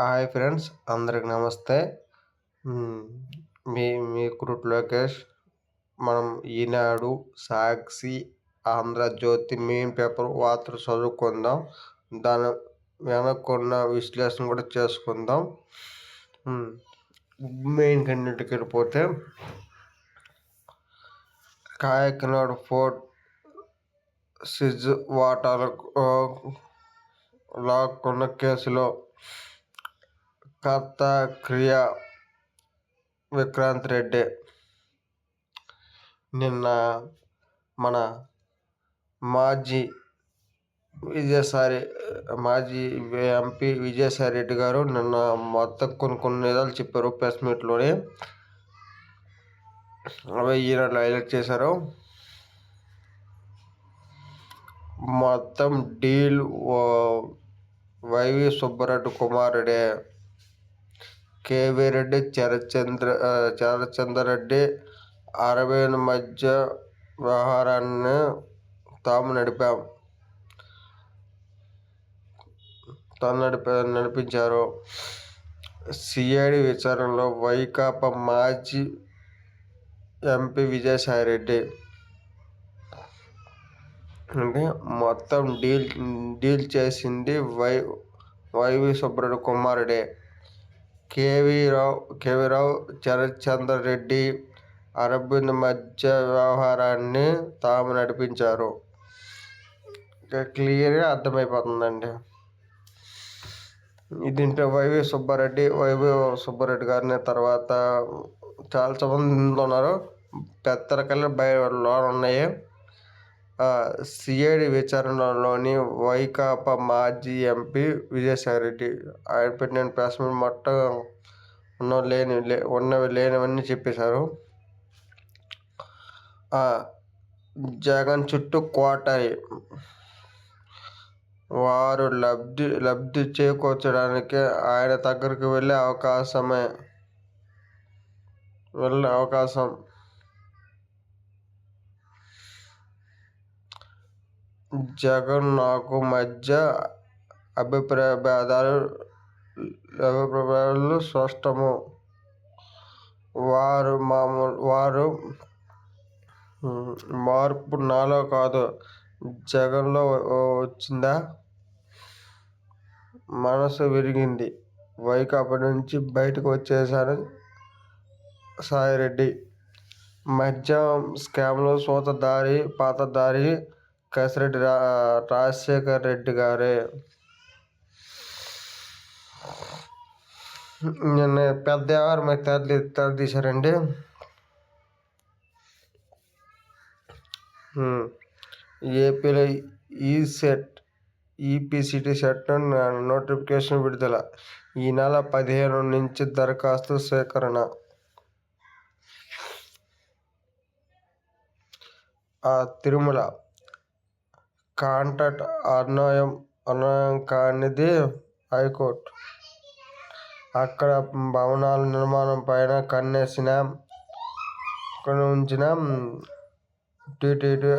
Hi friends అందరికి నమస్తే. మీ మీ కురుట్ లోకేష్ మనం ఈనాడు సాక్షి ఆంధ్రజ్యోతి మెయిన్ పేపర్ వార్తలు చదువుకుందాం. దాని వెనక్కున్న విశ్లేషణ కూడా చేసుకుందాం. మెయిన్ కన్నిటికి వెళ్ళిపోతే కాకినాడ ఫోర్ట్ సిజ్ వాటర్ లాక్కున్న కేసులో కర్త క్రియ విక్రాంత్ రెడ్డి. నిన్న మన మాజీ విజయసాయి మాజీ ఎంపీ విజయసాయి రెడ్డి గారు నిన్న మొత్తం కొన్ని కొన్ని నిజాలు చెప్పారు ప్రెస్ మీట్లోనే. అవి ఈనాడు హైలైట్ చేశారు. మొత్తం డీల్ వైవి సుబ్బారెడ్డి కుమారుడే. కేవీ రెడ్డి చరచంద్ర చరచంద్రరెడ్డి అరవింద్ మధ్య వ్యవహారాన్ని తాము నడిపాం. తాను నడిప నడిపించారు. సిఐడి విచారణలో వైకాపా మాజీ ఎంపీ విజయసాయిరెడ్డి. అంటే మొత్తం డీల్ డీల్ చేసింది వై వైవి సుబ్రహ్మణ్య కుమారుడే. కేవీ రావ్ కేవీ రావ్ శరత్చంద్ర రెడ్డి అరవింద్ మధ్య వ్యవహారాన్ని తాము నడిపించారు. క్లియర్గా అర్థమైపోతుందండి. దీంట్లో వైవి సుబ్బారెడ్డి వైవి సుబ్బారెడ్డి గారిని తర్వాత చాలా మంది ఉన్నారు పెద్దరకల్లా బయట లోన్ ఉన్నాయి సిఐడి విచారణలోని వైకాపా మాజీ ఎంపీ విజయసాయిరెడ్డి ఆయన పెట్టిన ప్రెస్ మీట్ మొత్తం ఉన్న లేని ఉన్నవి లేనివన్నీ చెప్పేశారు. జగన్ చుట్టూ కోటరి వారు లబ్ధి లబ్ధి చేకూర్చడానికి ఆయన దగ్గరికి వెళ్ళే అవకాశమే వెళ్ళే అవకాశం. జగన్ నాకు మధ్య అభిప్రాయ భేదాలు అభిప్రాయాలు స్పష్టము. వారు మామూలు వారు మార్పు నాలో కాదు. జగన్లో వచ్చిందా? మనసు విరిగింది. వైకాపా నుంచి బయటకు వచ్చేసాను సాయిరెడ్డి. మద్యం స్కామ్లో సూతదారి పాతదారి కసిరెడ్డి రా రాజశేఖర్ రెడ్డి గారే. నిన్న పెద్ద ఎవరు మరి తెర తెర తీశారండి ఏపీలో ఈ సెట్ ఈపీసీటీ సెట్ నోటిఫికేషన్ విడుదల. ఈ నెల పదిహేను నుంచి దరఖాస్తు సేకరణ. తిరుమల కాంట్రాక్ట్ అన్వయం అన్వయం కానిది హైకోర్టు. అక్కడ భవనాల నిర్మాణం పైన కన్నేసిన ఉంచిన టీటీడీ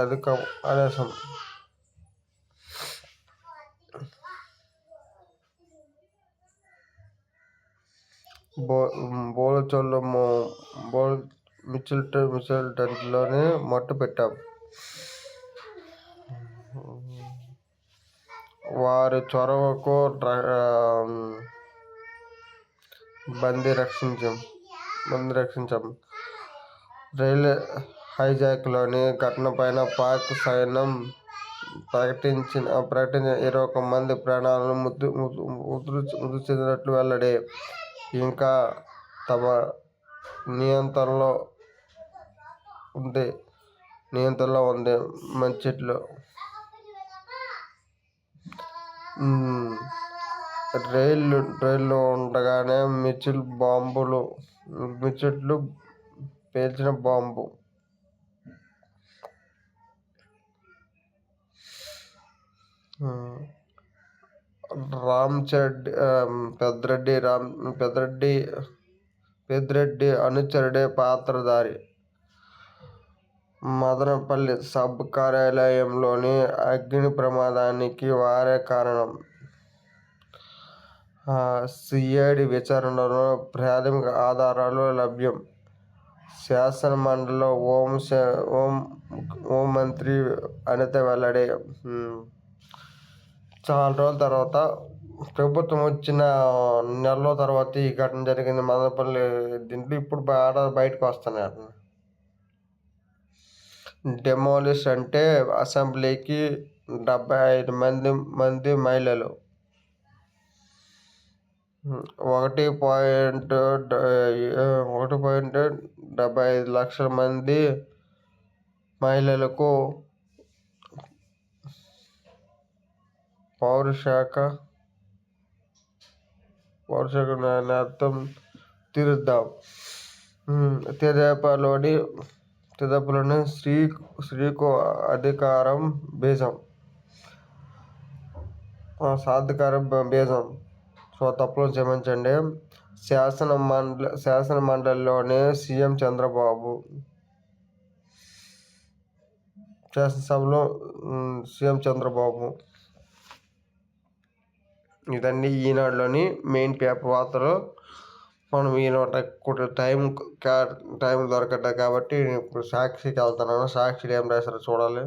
అధిక ఆదేశం. బో బోలచోళ్ళు బోల్ మిచిల్ మిచిల్ టెంట్లోనే మట్టు పెట్టాం. వారి చొరవకు బందీ రక్షించాం బంది రక్షించాం. రైలు హైజాక్లోని ఘటనపైన పాక్ సైన్యం ప్రకటించిన ప్రకటించిన ఇరవై ఒక మంది ప్రాణాలను ముద్దు ముద్దు చెందినట్లు వెల్లడి. ఇంకా తమ నియంత్రణలో ఉంది నియంత్రణలో ఉంది మంచిట్లో రైళ్ళు రైల్లో ఉండగానే మిచిల్ బాంబులు మిచిట్లు పేల్చిన బాంబు. రామ్ చెడ్డి పెద్దిరెడ్డి రామ్ పెద్దిరెడ్డి పెద్దిరెడ్డి అనుచరుడే పాత్రధారి. మదనపల్లి సబ్ కార్యాలయంలోని అగ్ని ప్రమాదానికి వారే కారణం. సిఐడి విచారణలో ప్రాథమిక ఆధారాలు లభ్యం. శాసనమండలిలో ఓం ఓం హోంమంత్రి అనిత వెల్లడి. చాలా రోజుల తర్వాత ప్రభుత్వం వచ్చిన నెలలో తర్వాత ఈ ఘటన జరిగింది. మదనపల్లి దీంట్లో ఇప్పుడు ఆడ బయటకు వస్తున్నాయి డెమోలిష్ అంటే అసెంబ్లీకి డెబ్బై ఐదు మంది మంది మహిళలు. ఒకటి పాయింట్ ఒకటి పాయింట్ డెబ్బై ఐదు లక్షల మంది మహిళలకు పౌరశాఖ పౌరశాఖ అర్థం తీరుద్దాం. తెదేపాలోని తెదేపాలోని శ్రీ అధికారం బీజం. సాధికారం బీజం. సో తప్పులు క్షమించండి. శాసన మండలి శాసన మండలిలోని సీఎం చంద్రబాబు. శాసనసభలో సీఎం చంద్రబాబు. ఇదండి ఈనాడులోని మెయిన్ పేపర్ వార్తలు. మనం ఈనాడు టైం టైం దొరకట్లేదు కాబట్టి ఇప్పుడు సాక్షికి వెళ్తున్నాను. సాక్షిలో ఏం రాశారో చూడాలి.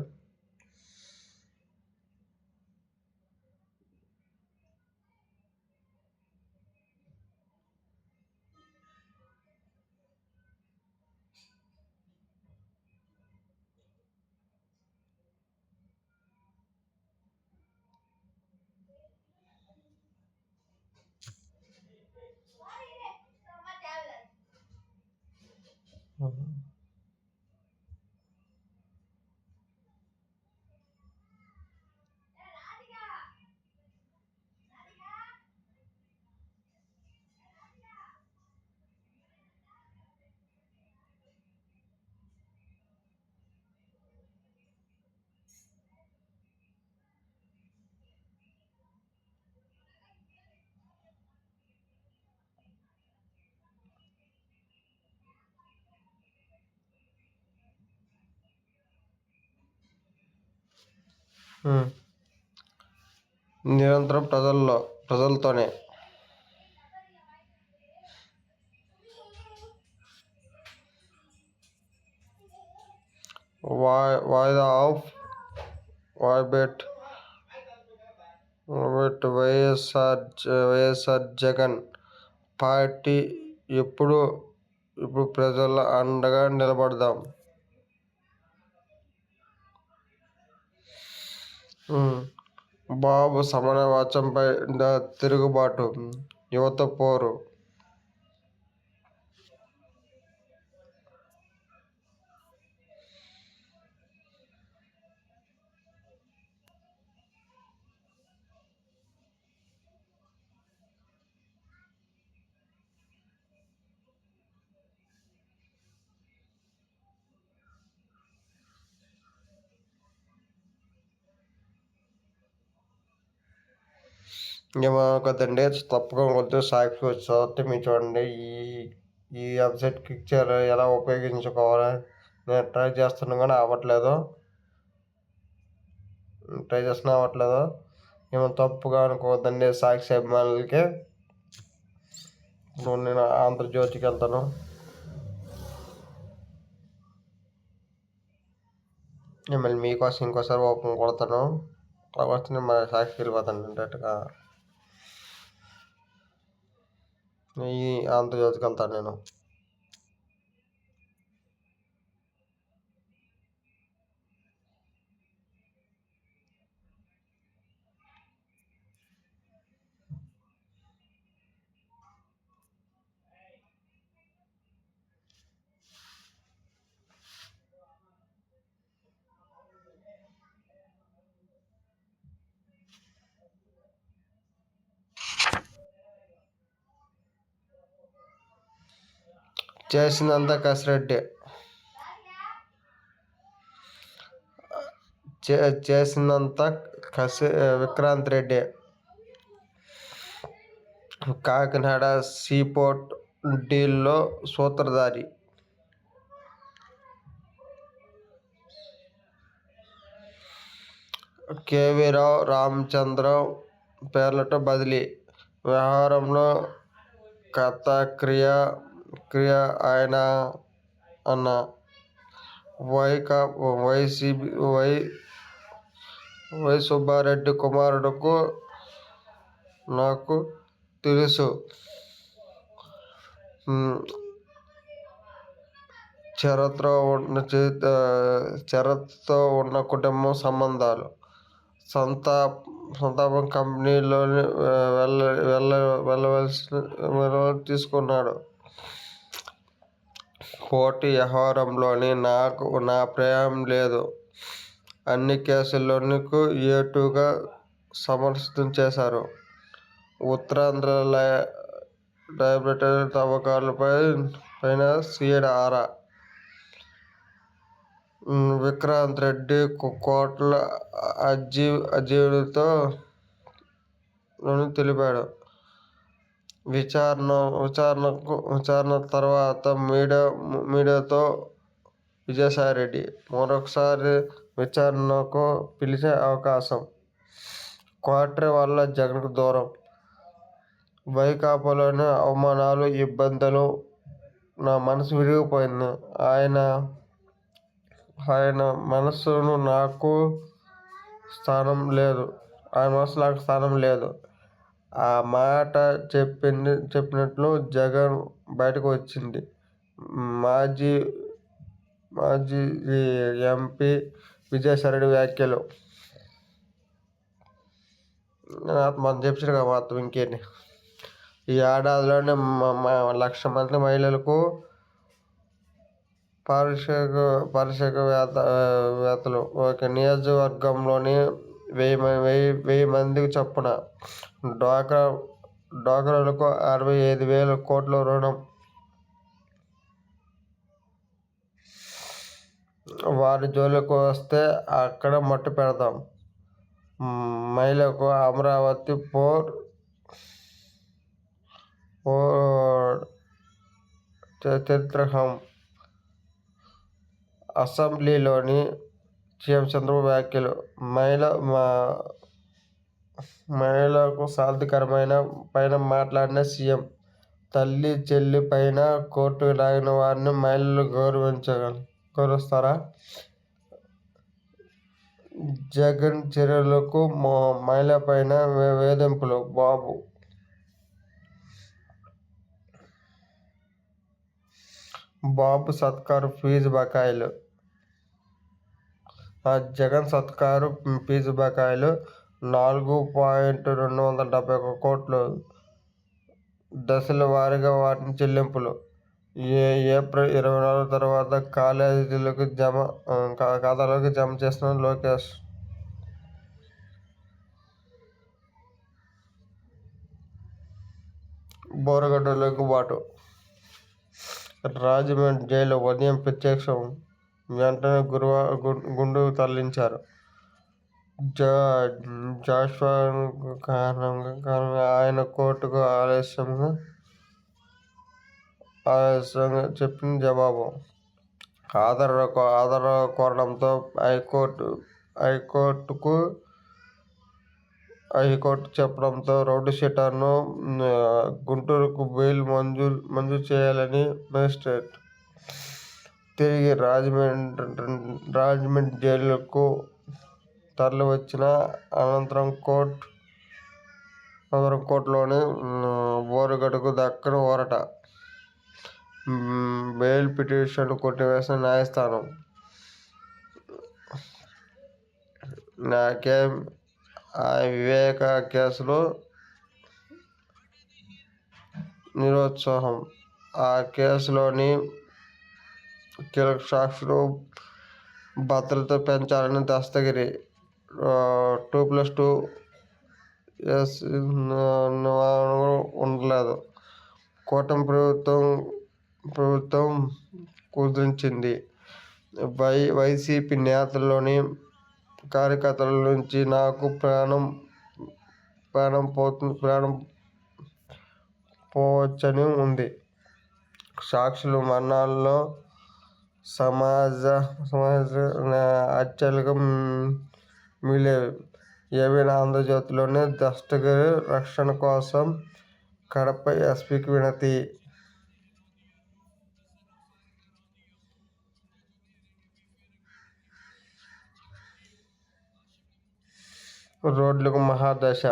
嗯。నిరంతరం ప్రజల్లో ప్రజలతోనే. వాయిదా ఆఫ్ వాయిబెట్ వైఎస్ఆర్ వైఎస్ఆర్ జగన్ పార్టీ ఎప్పుడు ఇప్పుడు ప్రజల అండగా నిలబడదాం. బాబు సమానవాచంపై తిరుగుబాటు యువత పోరు. ఏమనుకోద్దండి తప్పకుండా కొద్దిగా సాక్షి వచ్చి మీరు చూడండి. ఈ ఈ వెబ్సైట్ క్లిక్ చేయాలి ఎలా ఉపయోగించుకోవాలి నేను ట్రై చేస్తున్నా కానీ అవ్వట్లేదు. ట్రై చేస్తున్నా అవ్వట్లేదు. ఏమో తప్పుగా అనుకోవద్దండి సాక్షి అభిమానులకి. ఇప్పుడు నేను ఆంధ్రజ్యోతికి వెళ్తాను. మళ్ళీ మీకోసం ఇంకోసారి ఓపెన్ కొడతాను. వస్తే నేను మా సాక్షి వెళ్ళిపోతాను డైరెక్ట్గా. ఈ ఆంధ్రజ్యోతికి వెళ్తాను నేను చేసినంత కసిరెడ్డి. చే చేసినంత కసి విక్రాంత్ రెడ్డి. కాకినాడ సీపోర్ట్ డీల్లో సూత్రధారి. కేవీరావు రామచంద్రం పేర్లతో బదిలీ. వ్యవహారంలో కథక్రియ క్రియ ఆయన అన్న వైకా వైసీబీ వై వై సుబ్బారెడ్డి కుమారుడుకు నాకు తెలుసు. చరిత్ర ఉన్న చరిత్రతో ఉన్న కుటుంబం సంబంధాలు. సంతా సంతాపం కంపెనీలోని వెళ్ళ వెళ్ళ వెళ్ళవలసిన తీసుకున్నాడు. పోటీ వ్యవహారంలోని నాకు నా ప్రేమ లేదు. అన్ని కేసుల్లోనూ ఏటుగా సమర్థం చేశారు. ఉత్తరాంధ్ర డయాబెటీస్ తవ్వకాలపై పైన సీడ్ విక్రాంత్ రెడ్డి కోట్ల అజీ అజీవుడితో తెలిపాడు. విచారణ విచారణకు విచారణ తర్వాత మీడియా మీడియాతో విజయసాయిరెడ్డి మరొకసారి విచారణకు పిలిచే అవకాశం. క్వార్టర్ వల్ల జగన్కు దూరం. వైకాపాలోని అవమానాలు ఇబ్బందులు నా మనసు విరిగిపోయింది. ఆయన ఆయన మనసును నాకు స్థానం లేదు. ఆయన మనసు నాకు స్థానం లేదు. ఆ మాట చెప్పింది చెప్పినట్లు జగన్ బయటకు వచ్చింది. మాజీ మాజీ ఎంపీ విజయసాయిరెడ్డి వ్యాఖ్యలు. మనం చెప్పారు కదా మొత్తం ఇంకేంటి. ఈ ఏడాదిలోనే లక్ష మంది మహిళలకు పారిశ్రామిక పారిశ్రామికవేత్త వేత్తలు ఒక నియోజకవర్గంలోని వెయ్యి వెయ్యి వెయ్యి మందికి చొప్పున. డ్వాక్రా డ్వాక్రాలకు అరవై ఐదు వేల కోట్ల రుణం. వారి జోలికి వస్తే అక్కడ మట్టు పెడదాం. మహిళకు అమరావతి పోర్ చరిత్రహం. అసెంబ్లీలోని సీఎం చంద్రబాబు వ్యాఖ్యలు మహిళ మా మహిళలకు సాధికారమైన పైన మాట్లాడిన సీఎం తల్లి చెల్లి పైన కోర్టు లాగిన వారిని మహిళలు గౌరవించగల గౌరవిస్తారా? జగన్ చర్యలకు మహిళ పైన వేధింపులు బాబు. బాబు సత్కారు ఫీజు బకాయిలు. జగన్ సత్కారు ఫీజు బకాయిలు నాలుగు పాయింట్ రెండు వందల డెబ్బై ఒక కోట్లు దశల వారీగా వాటిని చెల్లింపులు. ఏ ఏప్రిల్ ఇరవై నాలుగు తర్వాత కాలేజీలకు జమ ఖాతాలోకి జమ చేస్తున్నాడు లోకేష్. బోరగడ్డలకు బాటు రాజమండ్రి జైలు ఉదయం ప్రత్యక్షం. వెంటనే గురువారం గుండుకు తరలించారు. జాషువా కారణంగా ఆయన కోర్టుకు ఆలస్యంగా ఆలస్యంగా చెప్పిన జవాబు ఆధార ఆధార కోరడంతో హైకోర్టు హైకోర్టుకు హైకోర్టు చెప్పడంతో రౌడీ షీటర్ను గుంటూరుకు బెయిల్ మంజూరు మంజూరు చేయాలని మేజిస్ట్రేట్ తిరిగి రాజమండ్రి రాజమండ్రి జైలుకు తరలివచ్చిన అనంతరం కోర్ట్ అనంతరం కోర్టులోని బోరుగడుకు దక్కన ఊరట బెయిల్ పిటిషన్ కొట్టివేసిన న్యాయస్థానం. నాకేం ఆ వివేక కేసులో నిరుత్సాహం. ఆ కేసులోని కీలక సాక్షులు భద్రత పెంచాలని దస్తగిరి. టూ ప్లస్ టూ ఎస్ ఉండలేదు. కూటమి ప్రభుత్వం ప్రభుత్వం కుదిరించింది. వై వైసీపీ నేతల్లోని కార్యకర్తల నుంచి నాకు ప్రాణం ప్రాణం పోతుంది ప్రాణం పోవచ్చని ఉంది. సాక్షులు మరణాల్లో సమాజ సమాజ హత్యలుగా మిగిలేవి ఏవైనా ఆంధ్రజ్యోతిలోని దస్తగిరి రక్షణ కోసం కడప ఎస్పీకి వినతి. రోడ్లకు మహాదశ.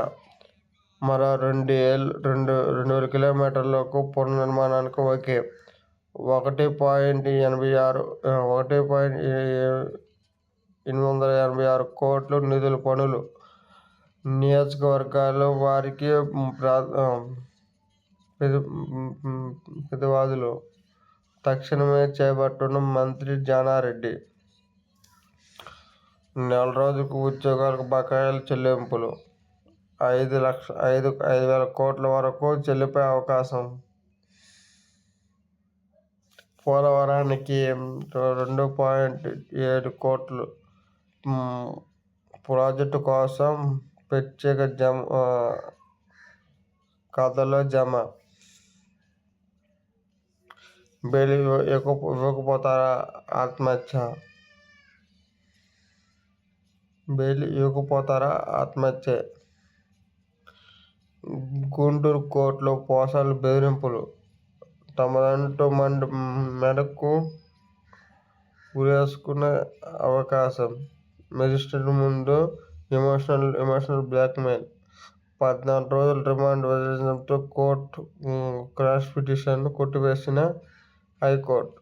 మరో రెండు ఏళ్ళు రెండు రెండు వేల కిలోమీటర్లకు పునర్నిర్మాణానికి ఓకే. ఒకటి పాయింట్ ఎనభై ఆరు ఒకటి పాయింట్ ఎనిమిది వందల ఎనభై ఆరు కోట్లు నిధుల పనులు. నియోజకవర్గాల్లో వారికి ప్రా ప్రతివాదులు తక్షణమే చేపట్టున్న మంత్రి జానారెడ్డి. నెల రోజుకు ఉద్యోగాలకు బకాయిల చెల్లింపులు. ఐదు లక్ష ఐదు ఐదు వేల కోట్ల వరకు చెల్లిపే అవకాశం. పోలవరానికి రెండు పాయింట్ ఏడు కోట్లు ప్రాజెక్టు కోసం ప్రత్యేక జమ ఖాతాలో జమ. బెయిల్ ఇవ్వకపోతారా ఆత్మహత్య? బెయిల్ ఇవ్వకపోతారా ఆత్మహత్య? గుంటూరు కోర్టులో పోసాలు బెదిరింపులు. తమదంటూ మండ మెడకు ఉరేసుకునే అవకాశం. మెజిస్ట్రేట్ ముందు ఎమోషనల్ ఎమోషనల్ బ్లాక్మెయిల్. పద్నాలుగు రోజుల రిమాండ్ వదిలించడంతో కోర్టు క్రాష్ పిటిషన్ను కొట్టివేసిన హైకోర్టు.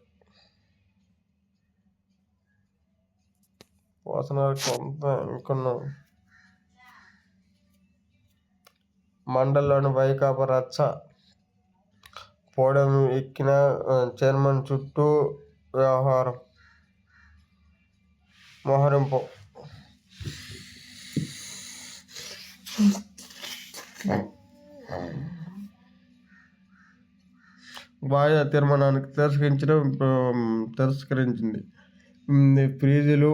పోతున్నారు కొంత ఇంకొన్నాం. మండలంలోని వైకాపా రచ్చ పోవడం ఎక్కిన చైర్మన్ చుట్టూ వ్యవహారం. మోహరింపు వాయిదా తీర్మానానికి తిరస్కరించడం తిరస్కరించింది. ఫీజులు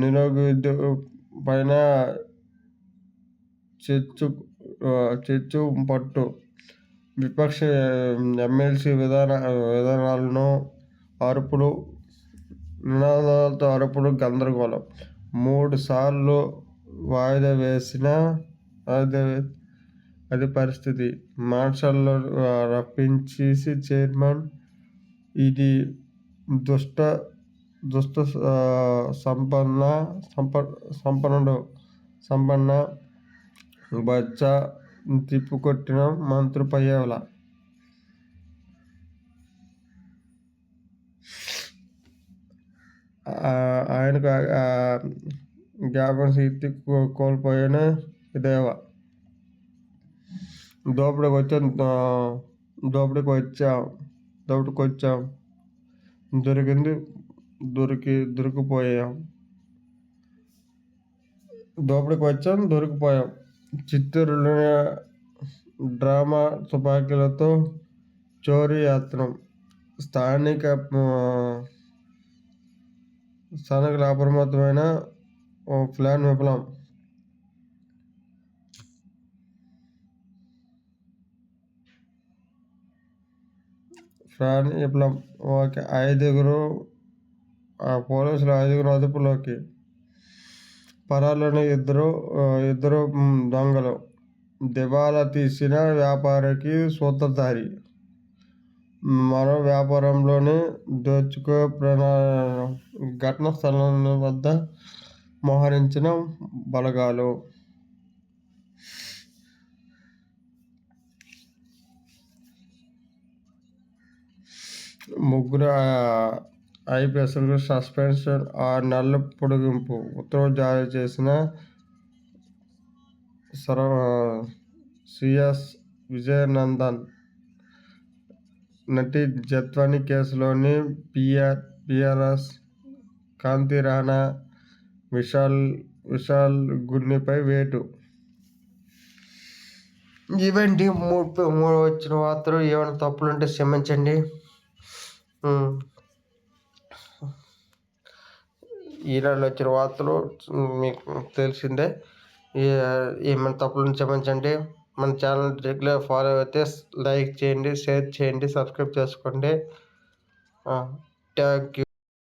నిరుద్యోగ పైన చర్చు చర్చు పట్టు. విపక్ష ఎమ్మెల్సీ విధాన విధానాలను అరుపులు నినాదాలతో అరుపులు గందరగోళం. మూడు సార్లు వాయిదా వేసిన అది పరిస్థితి. మార్షల్లో రప్పించేసి చైర్మన్ ఇది దుష్ట దుష్ట సంపన్న సంప సంపన్నుడు సంపన్న బచ్చ తిప్పుకొట్టిన మంత్రి పయ్యేవల. ఆయనకు జ్ఞాపన శక్తి కోల్పోయిన దేవ. దోపిడికి వచ్చాం దోపిడికి వచ్చాం దోపిడికి వచ్చాం. దొరికింది దొరికి దొరికిపోయాం. దోపిడికి వచ్చాం దొరికిపోయాం. చిత్తూరులో డ్రామా తుపాకీలతో చోరీ యాత్రం. స్థానిక స్థానికుల అప్రమత్తమైన ప్లాన్ విఫలం. ప్లాన్ విఫలం. ఓకే ఐదుగురు పోలీసులు ఐదుగురు అదుపులోకి పరాలను ఇద్దరు ఇద్దరు దొంగలు. దివాలా తీసిన వ్యాపారికి సూత్రధారి. మరో వ్యాపారంలోని దోచుకో ప్రణా ఘటన స్థలం వద్ద మోహరించిన బలగాలు. ముగ్గురు ఐపీఎస్లకు సస్పెన్షన్ ఆరు నెలల పొడిగింపు. ఉత్తర్వులు జారీ చేసిన సర్వ సిఎస్ విజయనందన్ నటి జత్వాని కేసులోని పిఆర్ పిఆర్ఎస్ కాంతి రాణా విశాల్ విశాల్ గున్నిపై వేటు. ఇవండి మూడు మూడు వచ్చిన వార్తలు. ఏమైనా తప్పులుంటే క్షమించండి. ఈనాడులో వచ్చిన వార్తలు మీకు తెలిసిందే. ఏమైనా తప్పులు క్షమించండి. మన ఛానల్ రెగ్యులర్ ఫాలో అయితే లైక్ చేయండి షేర్ చేయండి సబ్స్క్రైబ్ చేసుకోండి. Thank you